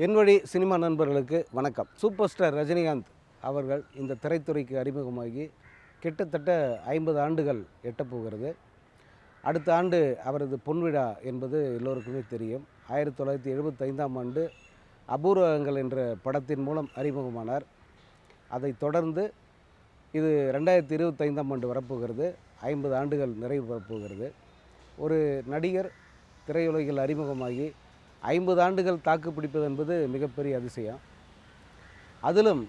என்வழி cinema நண்பர்களுக்கு வணக்கம். Super star Rajinikanth அவர்கள் இந்த திரைத்துறைக்கு அறிமுகமாகி கிட்டத்தட்ட ஐம்பது ஆண்டுகள் எட்டப்போகிறது அடுத்த ஆண்டு அவரது பொன்விழா என்பது எல்லோருக்குமே தெரியும். ஆயிரத்தி தொள்ளாயிரத்தி எழுபத்தைந்தாம் ஆண்டு அபூர்வங்கள் என்ற படத்தின் மூலம் அறிமுகமானார். அதைத் தொடர்ந்து இது ரெண்டாயிரத்தி இருபத்தைந்தாம் ஆண்டு வரப்போகிறது. ஐம்பது ஆண்டுகள் நிறைவு பெறப்போகிறது ஒரு நடிகர் திரையுலகில் அறிமுகமாகி ஐம்பது ஆண்டுகள் தாக்கு பிடிப்பது என்பது மிகப்பெரிய அதிசயம். அதிலும்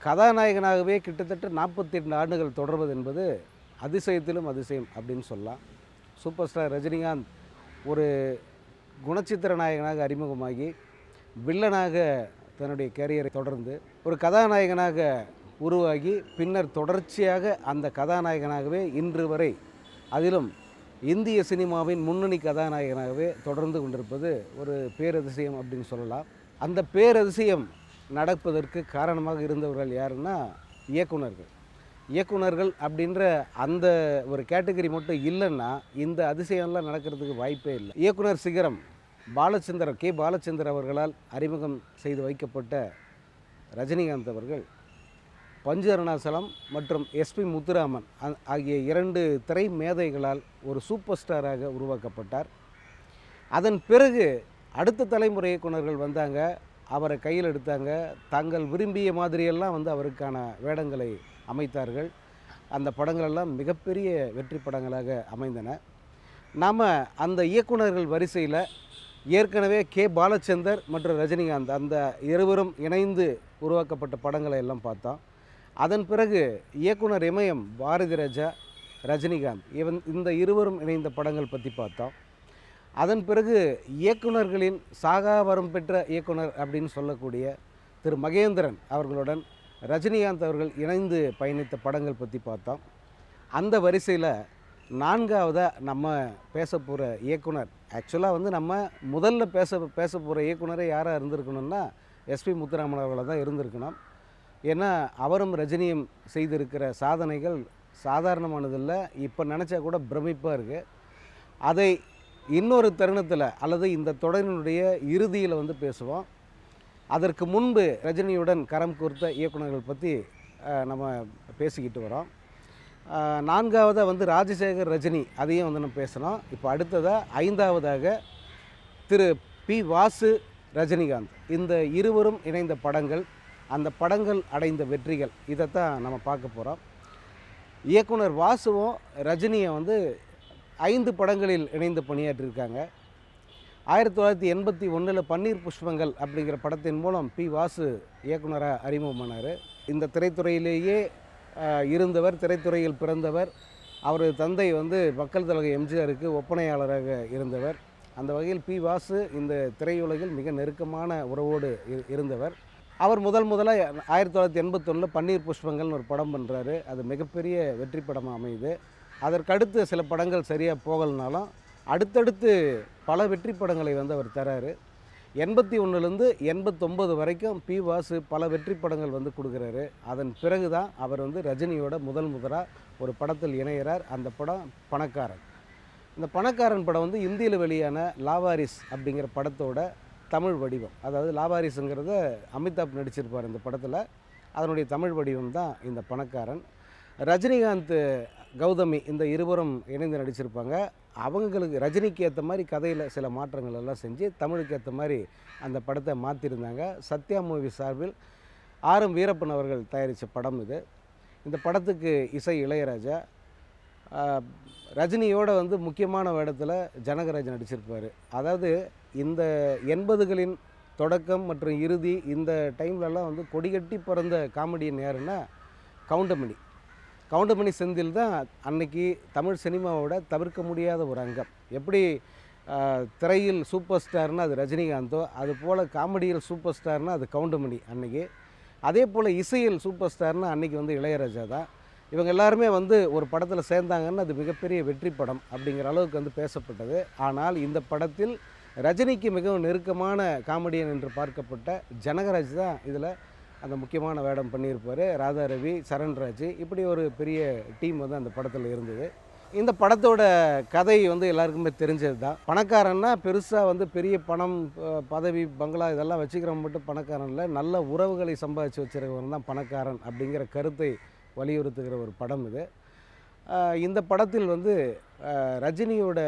கதாநாயகனாகவே கிட்டத்தட்ட நாற்பத்தி எட்டு ஆண்டுகள் தொடர்வது என்பது அதிசயத்திலும் அதிசயம் அப்படின்னு சொல்லலாம். சூப்பர் ஸ்டார் ரஜினிகாந்த் ஒரு குணச்சித்திர நாயகனாக அறிமுகமாகி வில்லனாக தன்னுடைய கேரியரை தொடர்ந்து ஒரு கதாநாயகனாக உருவாகி பின்னர் தொடர்ச்சியாக அந்த கதாநாயகனாகவே இன்று வரை அதிலும் இந்திய சினிமாவின் முன்னணி கதாநாயகனாகவே தொடர்ந்து கொண்டிருப்பது ஒரு பேரதிசயம் அப்படின்னு சொல்லலாம். அந்த பேரதிசயம் நடப்பதற்கு காரணமாக இருந்தவர்கள் யாருன்னா இயக்குனர்கள் இயக்குனர்கள் அப்படின்ற அந்த ஒரு கேட்டகரி மட்டும் இல்லைன்னா இந்த அதிசயம்லாம் நடக்கிறதுக்கு வாய்ப்பே இல்லை. இயக்குனர் சிகரம் பாலச்சந்தர் கே. பாலச்சந்தர் அவர்களால் அறிமுகம் செய்து வைக்கப்பட்ட ரஜினிகாந்த் அவர்கள் பஞ்சு மற்றும் எஸ்பி முத்துராமன் ஆகிய இரண்டு திரை மேதைகளால் ஒரு சூப்பர் ஸ்டாராக உருவாக்கப்பட்டார். அதன் பிறகு அடுத்த தலைமுறை இயக்குனர்கள் வந்தாங்க அவரை கையில் எடுத்தாங்க. தாங்கள் விரும்பிய மாதிரியெல்லாம் வந்து அவருக்கான வேடங்களை அமைத்தார்கள். அந்த படங்களெல்லாம் மிகப்பெரிய வெற்றி படங்களாக அமைந்தன. நாம் அந்த இயக்குனர்கள் வரிசையில் ஏற்கனவே கே. பாலச்சந்தர் மற்றும் ரஜினிகாந்த் அந்த இருவரும் இணைந்து உருவாக்கப்பட்ட படங்களை எல்லாம் பார்த்தோம். அதன் பிறகு இயக்குனர் இமயம் பாரதி ராஜா ரஜினிகாந்த் இவன் இந்த இருவரும் இணைந்த படங்கள் பற்றி பார்த்தோம். அதன் பிறகு இயக்குனர்களின் சாகாவரம் பெற்ற இயக்குனர் அப்படின்னு சொல்லக்கூடிய திரு மகேந்திரன் அவர்களுடன் ரஜினிகாந்த் அவர்கள் இணைந்து பயணித்த படங்கள் பற்றி பார்த்தோம். அந்த வரிசையில் நான்காவதாக நம்ம பேச போகிற இயக்குனர் ஆக்சுவலாக வந்து நம்ம முதல்ல பேச பேச போகிற இயக்குனரே யாராக இருந்திருக்கணும்னா எஸ்பி முத்துராமன் அவர்களாக தான் இருந்திருக்கணும். ஏன்னா அவரும் ரஜினியும் செய்திருக்கிற சாதனைகள் சாதாரணமானதில்லை. இப்போ நினச்சா கூட பிரமிப்பாக இருக்குது அதை இன்னொரு தருணத்தில் அல்லது இந்த தொடரினுடைய இறுதியில் வந்து பேசுவோம். அதற்கு முன்பு ரஜினியுடன் கரம் கோர்த்த இயக்குனர்கள் பற்றி நம்ம பேசிக்கிட்டு வரோம். நான்காவதாக வந்து ராஜசேகர் ரஜினி அதையும் வந்து நம்ம பேசணும். இப்போ அடுத்ததாக ஐந்தாவதாக திரு பி வாசு ரஜினிகாந்த். இந்த இருவரும் இணைந்த படங்கள் அந்த படங்கள் அடைந்த வெற்றிகள் இதைத்தான் நம்ம பார்க்க போகிறோம் இயக்குனர் வாசுவும் ரஜினியை வந்து ஐந்து படங்களில் இணைந்து பணியாற்றியிருக்காங்க. ஆயிரத்தி தொள்ளாயிரத்தி எண்பத்தி ஒன்றில் பன்னீர் புஷ்பங்கள் அப்படிங்கிற படத்தின் மூலம் பி வாசு இயக்குனராக அறிமுகமானார். இந்த திரைத்துறையிலேயே இருந்தவர் திரைத்துறையில் பிறந்தவர் அவரது தந்தை வந்து மக்கள் தலைவர் எம்ஜிஆருக்கு ஒப்பனையாளராக இருந்தவர். அந்த வகையில் பி வாசு இந்த திரையுலகில் மிக நெருக்கமான உறவோடு இரு- இருந்தவர். அவர் முதல் முதலாக ஆயிரத்தி தொள்ளாயிரத்தி எண்பத்தொன்னில் பன்னீர் புஷ்பங்கள்னு ஒரு படம் பண்ணுறாரு. அது மிகப்பெரிய வெற்றி படமாக அமையுது. அதற்கடுத்து சில படங்கள் சரியாக போகலனாலும் அடுத்தடுத்து பல வெற்றி படங்களை வந்து அவர் தராரு. எண்பத்தி ஒன்றுலேருந்து எண்பத்தொம்பது வரைக்கும் பி வாசு பல வெற்றி படங்கள் வந்து கொடுக்குறாரு. அதன் பிறகு தான் அவர் வந்து ரஜினியோட முதல் முதலாக ஒரு படத்தில் இணைகிறார். அந்த படம் பணக்காரன். இந்த பணக்காரன் படம் வந்து இந்தியில் வெளியான லாவாரிஸ் அப்படிங்கிற படத்தோட தமிழ் வடிவம். அதாவது லாவாரிஸுங்கிறத அமிதாப் நடிச்சிருப்பார் இந்த படத்தில். அதனுடைய தமிழ் வடிவம் தான் இந்த பணக்காரன். ரஜினிகாந்த் கௌதமி இந்த இருவரும் இணைந்து நடிச்சிருப்பாங்க. அவங்களுக்கு ரஜினிக்கு ஏற்ற மாதிரி கதையில் சில மாற்றங்கள் எல்லாம் செஞ்சு தமிழுக்கு ஏற்ற மாதிரி அந்த படத்தை மாற்றிருந்தாங்க சத்யா மூவி சார்பில் ஆர் எம் வீரப்பன் அவர்கள் தயாரித்த படம் இது. இந்த படத்துக்கு இசை இளையராஜா. ரஜினியோட வந்து முக்கியமான வேடத்தில் ஜனகராஜ் நடிச்சிருப்பார். அதாவது இந்த எண்பதுகளின் தொடக்கம் மற்றும் இறுதி இந்த டைம்லலாம் வந்து கொடிகட்டி பிறந்த காமெடியன் யாருன்னா கவுண்டமணி. கவுண்டமணி செந்தில் தான் அன்னைக்கு தமிழ் சினிமாவோட தவிர்க்க முடியாத ஒரு அங்கம். எப்படி திரையில் சூப்பர் ஸ்டார்னால் அது ரஜினிகாந்தோ அது போல் காமெடியில் சூப்பர் ஸ்டார்னால் அது கவுண்டமணி அன்னைக்கு. அதே போல் இசையில் சூப்பர் ஸ்டார்னால் அன்னைக்கு வந்து இளையராஜா தான். இவங்க எல்லாருமே வந்து ஒரு படத்தில் சேர்ந்தாங்கன்னு அது மிகப்பெரிய வெற்றி படம் அப்படிங்கிற அளவுக்கு வந்து பேசப்பட்டது. ஆனால் இந்த படத்தில் ரஜினிக்கு மிகவும் நெருக்கமான காமெடியன் என்று பார்க்கப்பட்ட ஜனகராஜ் தான் இதில் அந்த முக்கியமான வேடம் பண்ணியிருப்பார். ராதா ரவி சரண்ராஜ் இப்படி ஒரு பெரிய டீம் வந்து அந்த படத்தில் இருந்தது. இந்த படத்தோட கதை வந்து எல்லாருக்குமே தெரிஞ்சது தான். பணக்காரன்னா பெருசாக வந்து பெரிய பணம் பதவி பங்களா இதெல்லாம் வச்சுக்கிறவன் மட்டும் பணக்காரன் இல்லை. நல்ல உறவுகளை சம்பாதிச்சு வச்சுருக்கவன் தான் பணக்காரன் அப்படிங்கிற கருத்தை வலியுறுத்துகிற ஒரு படம் இது. இந்த படத்தில் வந்து ரஜினியோட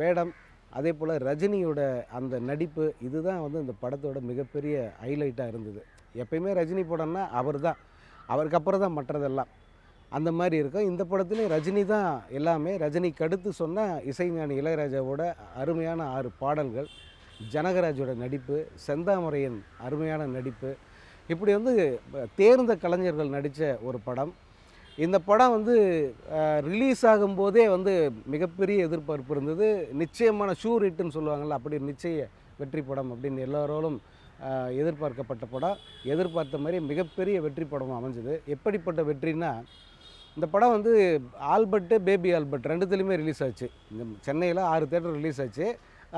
வேடம் அதே போல் ரஜினியோட அந்த நடிப்பு இதுதான் வந்து இந்த படத்தோட மிகப்பெரிய ஹைலைட்டாக இருந்தது. எப்பயுமே ரஜினி படம்னா அவர் தான் அவருக்கு அப்புறம் தான் மற்றதெல்லாம். அந்த மாதிரி இருக்கும். இந்த படத்துலேயும் ரஜினி தான் எல்லாமே ரஜினிக்கு அடுத்து சொன்ன இசைஞானி இளையராஜாவோட அருமையான ஆறு பாடல்கள் ஜனகராஜோட நடிப்பு செந்தாமரையன் அருமையான நடிப்பு இப்படி வந்து தேர்ந்த கலைஞர்கள் நடித்த ஒரு படம். இந்த படம் வந்து ரிலீஸ் ஆகும்போதே வந்து மிகப்பெரிய எதிர்பார்ப்பு இருந்தது. நிச்சயமான ஷூர் ஹிட்டுன்னு சொல்லுவாங்கள்ல அப்படி நிச்சய வெற்றி படம் அப்படின்னு எல்லோராலும் எதிர்பார்க்கப்பட்ட படம். எதிர்பார்த்த மாதிரி மிகப்பெரிய வெற்றி படம் அமைஞ்சது. எப்படிப்பட்ட வெற்றினா இந்த படம் வந்து ஆல்பர்ட்டு பேபி ஆல்பர்ட் ரெண்டுத்துலேயுமே ரிலீஸ் ஆச்சு. இந்த சென்னையில் ஆறு தேட்டர் ரிலீஸ் ஆச்சு.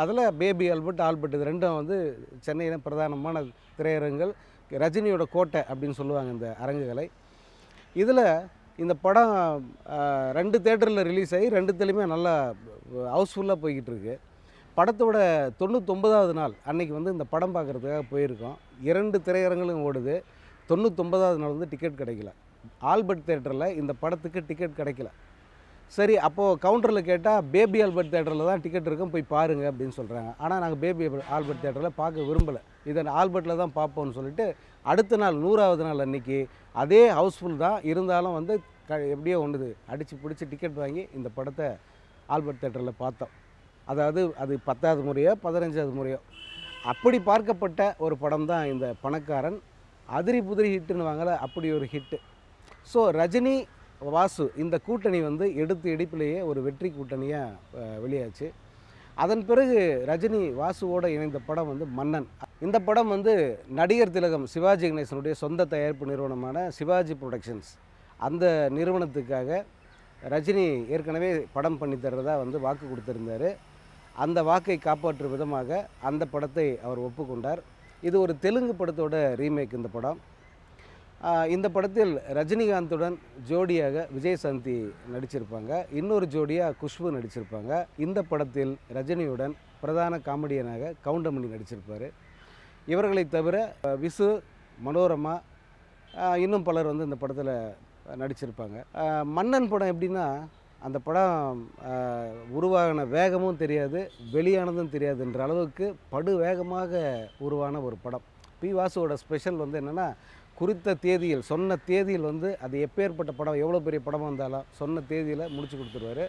அதில் பேபி ஆல்பர்ட் ஆல்பர்ட் இது ரெண்டும் வந்து சென்னையில் பிரதானமான திரையரங்குகள். ரஜினியோட கோட்டை அப்படின்னு சொல்லுவாங்க இந்த அரங்குகளை. இதில் இந்த படம் ரெண்டு தேட்டரில் ரிலீஸ் ஆகி ரெண்டுத்துலேயுமே நல்லா ஹவுஸ்ஃபுல்லாக போய்கிட்டு இருக்கு படத்தோட தொண்ணூத்தொம்பதாவது நாள் அன்னைக்கு வந்து இந்த படம் பார்க்குறதுக்காக போயிருக்கோம். இரண்டு திரையரங்களும் ஓடுது. தொண்ணூத்தொம்பதாவது நாள் வந்து டிக்கெட் கிடைக்கல. ஆல்பர்ட் தேட்டரில் இந்த படத்துக்கு டிக்கெட் கிடைக்கல. சரி அப்போது கவுண்டரில் கேட்டால் பேபி ஆல்பர்ட் தேட்டரில் தான் டிக்கெட் இருக்கும் போய் பாருங்க அப்படின்னு சொல்கிறாங்க ஆனால் நாங்கள் பேபி ஆல்பர்ட் தேட்டரில் பார்க்க விரும்பலை. இதை ஆல்பர்ட்டில் தான் பார்ப்போம்னு சொல்லிட்டு அடுத்த நாள் நூறாவது நாள் அன்றைக்கி அதே ஹவுஸ்ஃபுல் தான் இருந்தாலும் வந்து க எப்படியோ ஒன்றுது அடித்து பிடிச்சி டிக்கெட் வாங்கி இந்த படத்தை ஆல்பர்ட் தேட்டரில் பார்த்தோம். அதாவது அது பத்தாவது முறையோ பதினஞ்சாவது முறையோ. அப்படி பார்க்கப்பட்ட ஒரு படம் தான் இந்த பணக்காரன். அதிரி புதிரி ஹிட்டுன்னு வாங்கல அப்படி ஒரு ஹிட்டு. ஸோ ரஜினி வாசு இந்த கூட்டணி வந்து எடுத்து எடுப்பிலேயே ஒரு வெற்றி கூட்டணியாக வெளியாச்சு. அதன் பிறகு ரஜினி வாசுவோடு இணைந்த படம் வந்து மன்னன். இந்த படம் வந்து நடிகர் திலகம் சிவாஜி கணேசனுடைய சொந்த தயாரிப்பு நிறுவனமான சிவாஜி ப்ரொடக்ஷன்ஸ். அந்த நிறுவனத்துக்காக ரஜினி ஏற்கனவே படம் பண்ணி தர்றதா வந்து வாக்கு கொடுத்துருந்தார். அந்த வாக்கை காப்பாற்றும் விதமாக அந்த படத்தை அவர் ஒப்புக்கொண்டார். இது ஒரு தெலுங்கு படத்தோட ரீமேக் இந்த படம். இந்த படத்தில் ரஜினிகாந்துடன் ஜோடியாக விஜயசாந்தி நடிச்சிருப்பாங்க. இன்னொரு ஜோடியாக குஷ்பு நடிச்சிருப்பாங்க. இந்த படத்தில் ரஜினியுடன் பிரதான காமெடியனாக கவுண்டமணி நடிச்சிருப்பார். இவர்களை தவிர விசு மனோரமா இன்னும் பலர் வந்து இந்த படத்தில் நடிச்சிருப்பாங்க. மன்னன் படம் எப்படின்னா அந்த படம் உருவான உருவாகின வேகமும் தெரியாது வெளியானதும் தெரியாதுன்ற அளவுக்கு படு வேகமாக உருவான ஒரு படம். பி வாசுவோட ஸ்பெஷல் வந்து என்னென்னா குறித்த தேதியில் சொன்ன தேதியில் வந்து அது எப்பேற்பட்ட படம் எவ்வளோ பெரிய படம் வந்தாலும் சொன்ன தேதியில் முடிச்சு கொடுத்துருவாரு.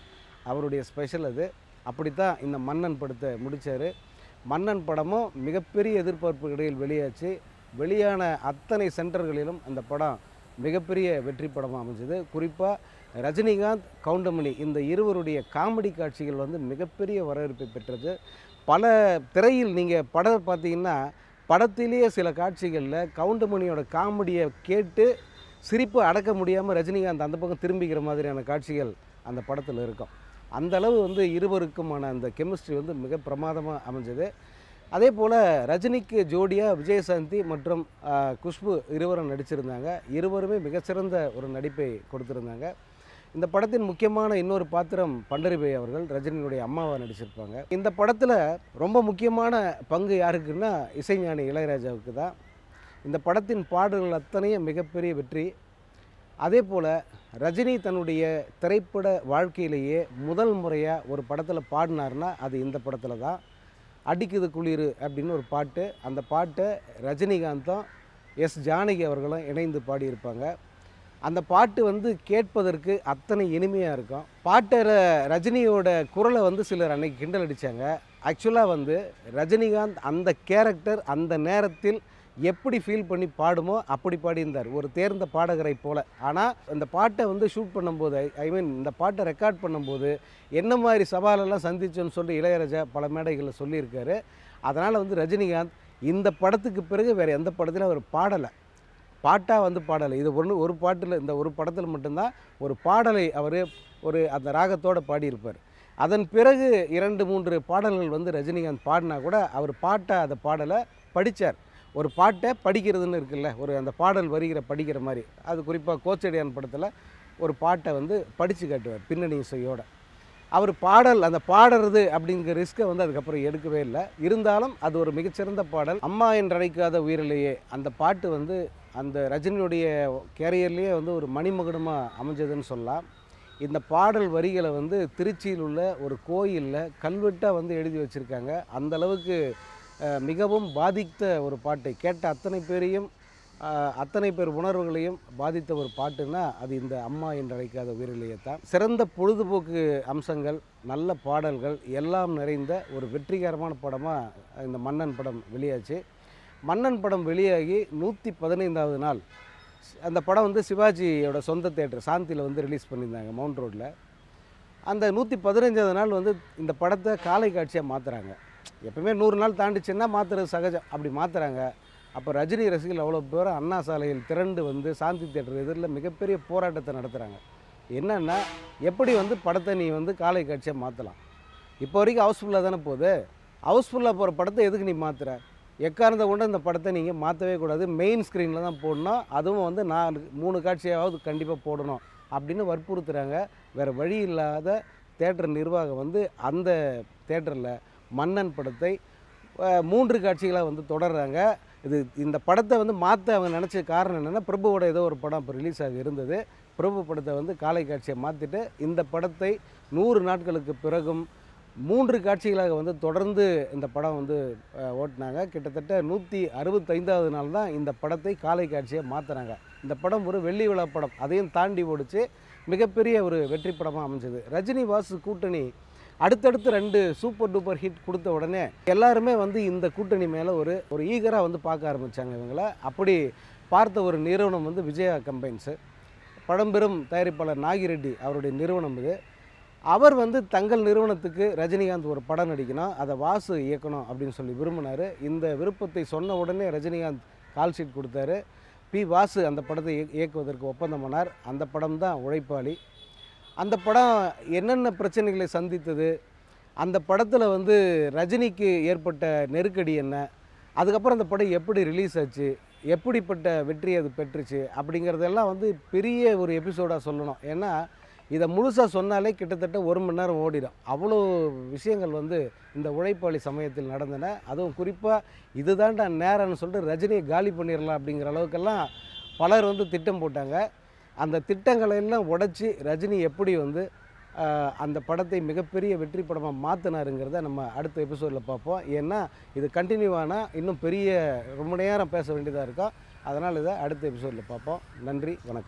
அவருடைய ஸ்பெஷல் அது. அப்படித்தான் இந்த மன்னன் படத்தை முடித்தார் மன்னன் படமும் மிகப்பெரிய எதிர்பார்ப்பு இடையில் வெளியாச்சு. வெளியான அத்தனை சென்டர்களிலும் அந்த படம் மிகப்பெரிய வெற்றி படமாக அமைஞ்சது. குறிப்பாக ரஜினிகாந்த் கவுண்டமணி இந்த இருவருடைய காமெடி காட்சிகள் வந்து மிகப்பெரிய வரவேற்பை பெற்றது. பல திரையில் நீங்கள் படம் பார்த்தீங்கன்னா படத்திலேயே சில காட்சிகளில் கவுண்டமணியோட காமெடியை கேட்டு சிரிப்பு அடக்க முடியாமல் ரஜினிகாந்த் அந்த பக்கம் திரும்பிக்கிற மாதிரியான காட்சிகள் அந்த படத்தில் இருக்கும். அந்த அளவு வந்து இருவருக்குமான அந்த கெமிஸ்ட்ரி வந்து மிக பிரமாதமாக அமைஞ்சது. அதே போல் ரஜினிக்கு ஜோடியாக விஜயசாந்தி மற்றும் குஷ்பு இருவரும் நடிச்சிருந்தாங்க. இருவருமே மிகச்சிறந்த ஒரு நடிப்பை கொடுத்துருந்தாங்க. இந்த படத்தின் முக்கியமான இன்னொரு பாத்திரம் பண்டரிபை அவர்கள் ரஜினியுடைய அம்மாவை நடிச்சிருப்பாங்க. இந்த படத்தில் ரொம்ப முக்கியமான பங்கு யாருக்குன்னா இசைஞானி இளையராஜாவுக்கு தான். இந்த படத்தின் பாடல்கள் அத்தனையும் மிகப்பெரிய வெற்றி. அதே போல் ரஜினி தன்னுடைய திரைப்பட வாழ்க்கையிலேயே முதல் முறையாக ஒரு படத்தில் பாடினார்னா அது இந்த படத்தில் தான். அடிக்குது குளிர் அப்படின்னு ஒரு பாட்டு. அந்த பாட்டை ரஜினிகாந்தும் எஸ் ஜானகி அவர்களும் இணைந்து பாடியிருப்பாங்க. அந்த பாட்டு வந்து கேட்பதற்கு அத்தனை இனிமையாக இருக்கும். பாட்டை ரஜினியோட குரலை வந்து சிலர் அன்னைக்கு கிண்டல் அடித்தாங்க ஆக்சுவலாக வந்து ரஜினிகாந்த் அந்த கேரக்டர் அந்த நேரத்தில் எப்படி ஃபீல் பண்ணி பாடுமோ அப்படி பாடியிருந்தார். ஒரு தேர்ந்த பாடகரை போல. ஆனால் அந்த பாட்டை வந்து ஷூட் பண்ணும்போது ஐ மீன் இந்த பாட்டை ரெக்கார்ட் பண்ணும்போது என்ன மாதிரி சவாலெல்லாம் சந்திச்சோன்னு சொல்லி இளையராஜா பல மேடைகளில் சொல்லியிருக்காரு. அதனால் வந்து ரஜினிகாந்த் இந்த படத்துக்கு பிறகு வேறு எந்த படத்திலும் அவர் பாடலை. பாட்டாக வந்து பாடலை. இது ஒன்று ஒரு பாட்டில் இந்த ஒரு படத்தில் மட்டும்தான் ஒரு பாடலை அவர் ஒரு அந்த ராகத்தோடு பாடியிருப்பார். அதன் பிறகு இரண்டு மூன்று பாடல்கள் வந்து ரஜினிகாந்த் பாடினா கூட அவர் பாட்டை அந்த பாடலை படித்தார் ஒரு பாட்டை படிக்கிறதுன்னு இருக்குல்ல ஒரு அந்த பாடல் வருகிற படிக்கிற மாதிரி. அது குறிப்பாக கோச்சடியான் படத்தில் ஒரு பாட்டை வந்து படித்து காட்டுவார் பின்னணி இசையோடு. அவர் பாடல் அந்த பாடுறது அப்படிங்கிற ரிஸ்க்கை வந்து அதுக்கப்புறம் எடுக்கவே இல்லை. இருந்தாலும் அது ஒரு மிகச்சிறந்த பாடல். அம்மா என்றழைக்காத உயிரிலேயே அந்த பாட்டு வந்து அந்த ரஜினியுடைய கேரியர்லேயே வந்து ஒரு மணிமகுடமாக அமைஞ்சதுன்னு சொல்லலாம். இந்த பாடல் வரிகளை வந்து திருச்சியில் உள்ள ஒரு கோயிலில் கல்வெட்டாக வந்து எழுதி வச்சுருக்காங்க. அந்த அளவுக்கு மிகவும் பாதித்த ஒரு பாட்டு கேட்ட அத்தனை பேரையும் அத்தனை பேர் உணர்வுகளையும் பாதித்த ஒரு பாட்டுன்னா அது இந்த அம்மா என்று அழைக்காத உயிரிலேயே தான் சிறந்த பொழுதுபோக்கு அம்சங்கள் நல்ல பாடல்கள் எல்லாம் நிறைந்த ஒரு வெற்றிகரமான படமாக இந்த மன்னன் படம் வெளியாச்சு. மன்னன் படம் வெளியாகி நூற்றி பதினைந்தாவது நாள். அந்த படம் வந்து சிவாஜியோட சொந்த தேட்டர் சாந்தியில் வந்து ரிலீஸ் பண்ணியிருந்தாங்க மவுண்ட் ரோட்டில் அந்த நூற்றி பதினஞ்சாவது நாள் வந்து இந்த படத்தை காலை காட்சியாக மாற்றுறாங்க எப்பவுமே நூறு நாள் தாண்டிச்சுன்னா மாற்றுறது சகஜம். அப்படி மாற்றுறாங்க அப்போ ரஜினி ரசிகர்கள் அவ்வளோ பேர் அண்ணா சாலையில் திரண்டு வந்து சாந்தி தேட்டர் எதிரில் மிகப்பெரிய போராட்டத்தை நடத்துகிறாங்க என்னென்னா எப்படி வந்து படத்தை நீ வந்து காலை காட்சியாக மாற்றலாம் இப்போ வரைக்கும் ஹவுஸ்ஃபுல்லாக தானே போகுது? ஹவுஸ்ஃபுல்லாக போகிற படத்தை எதுக்கு நீ மாற்றுற எக்காரணத்தை கொண்டு இந்த படத்தை நீங்கள் மாற்றவே கூடாது. மெயின் ஸ்க்ரீனில் தான் போடணும். அதுவும் வந்து நான் மூணு காட்சியாவது கண்டிப்பாக போடணும் அப்படின்னு வற்புறுத்துகிறாங்க வேறு வழி இல்லாத தேட்டர் நிர்வாகம் வந்து அந்த தேட்டரில் மன்னன் படத்தை மூன்று காட்சிகளாக வந்து தொடர்றாங்க. இது இந்த படத்தை வந்து மாற்ற அவங்க நினச்ச காரணம் என்னென்னா பிரபுவோட ஏதோ ஒரு படம் இப்போ ரிலீஸ் ஆகி இருந்தது. பிரபு படத்தை வந்து காலை காட்சியை மாற்றிட்டு இந்த படத்தை நூறு நாட்களுக்கு பிறகும் மூன்று காட்சிகளாக வந்து தொடர்ந்து இந்த படம் வந்து ஓட்டினாங்க. கிட்டத்தட்ட நூற்றி அறுபத்தைந்தாவது நாள் தான் இந்த படத்தை காலை காட்சியை மாற்றினாங்க இந்த படம் ஒரு வெள்ளி விழா படம். அதையும் தாண்டி ஓடிச்சு மிகப்பெரிய ஒரு வெற்றி படமாக அமைஞ்சது. ரஜினி வாசு கூட்டணி அடுத்தடுத்து ரெண்டு சூப்பர் டூப்பர் ஹிட் கொடுத்த உடனே எல்லாருமே வந்து இந்த கூட்டணி மேலே ஒரு ஒரு ஈகராக வந்து பார்க்க ஆரம்பித்தாங்க இவங்கள. அப்படி பார்த்த ஒரு நிறுவனம் வந்து விஜயா கம்பைன்ஸு. பழம்பெரும் தயாரிப்பாளர் நாகிரெட்டி அவருடைய நிறுவனம் இது. அவர் வந்து தங்கள் நிறுவனத்துக்கு ரஜினிகாந்த் ஒரு படம் நடிக்கணும் அதை வாசு இயக்கணும் அப்படின்னு சொல்லி விரும்பினார். இந்த விருப்பத்தை சொன்ன உடனே ரஜினிகாந்த் கால் ஷீட் கொடுத்தாரு. பி. வாசு அந்த படத்தை இயக்குவதற்கு ஒப்பந்தம் பண்ணார். அந்த படம் தான் உழைப்பாளி. அந்த படம் என்னென்ன பிரச்சனைகளை சந்தித்தது? அந்த படத்தில் வந்து ரஜினிக்கு ஏற்பட்ட நெருக்கடி என்ன? அதுக்கப்புறம் அந்த படம் எப்படி ரிலீஸ் ஆச்சு? எப்படிப்பட்ட வெற்றி அது பெற்றுச்சு? அப்படிங்கிறதெல்லாம் வந்து பெரிய ஒரு எபிசோடாக சொல்லணும். ஏன்னா இதை முழுசாக சொன்னாலே கிட்டத்தட்ட ஒரு மணி நேரம் ஓடிடும் அவ்வளோ விஷயங்கள் வந்து இந்த உழைப்பாளி சமயத்தில் நடந்தன. அதுவும் குறிப்பாக இதுதான்டா நேரம்னு சொல்லிட்டு ரஜினியை காலி பண்ணிடலாம் அப்படிங்கிற அளவுக்கெல்லாம் பலர் வந்து திட்டம் போட்டாங்க. அந்த திட்டங்களை எல்லாம் உடைச்சி ரஜினி எப்படி வந்து அந்த படத்தை மிகப்பெரிய வெற்றி படமாக மாற்றினாருங்கிறத நம்ம அடுத்த எபிசோடில் பார்ப்போம். ஏன்னா இது கண்டினியூவானால் இன்னும் பெரிய ரொம்ப நேரம் பேச வேண்டியதாக இருக்கும் அதனால் இதை அடுத்த எபிசோடில் பார்ப்போம். நன்றி வணக்கம்.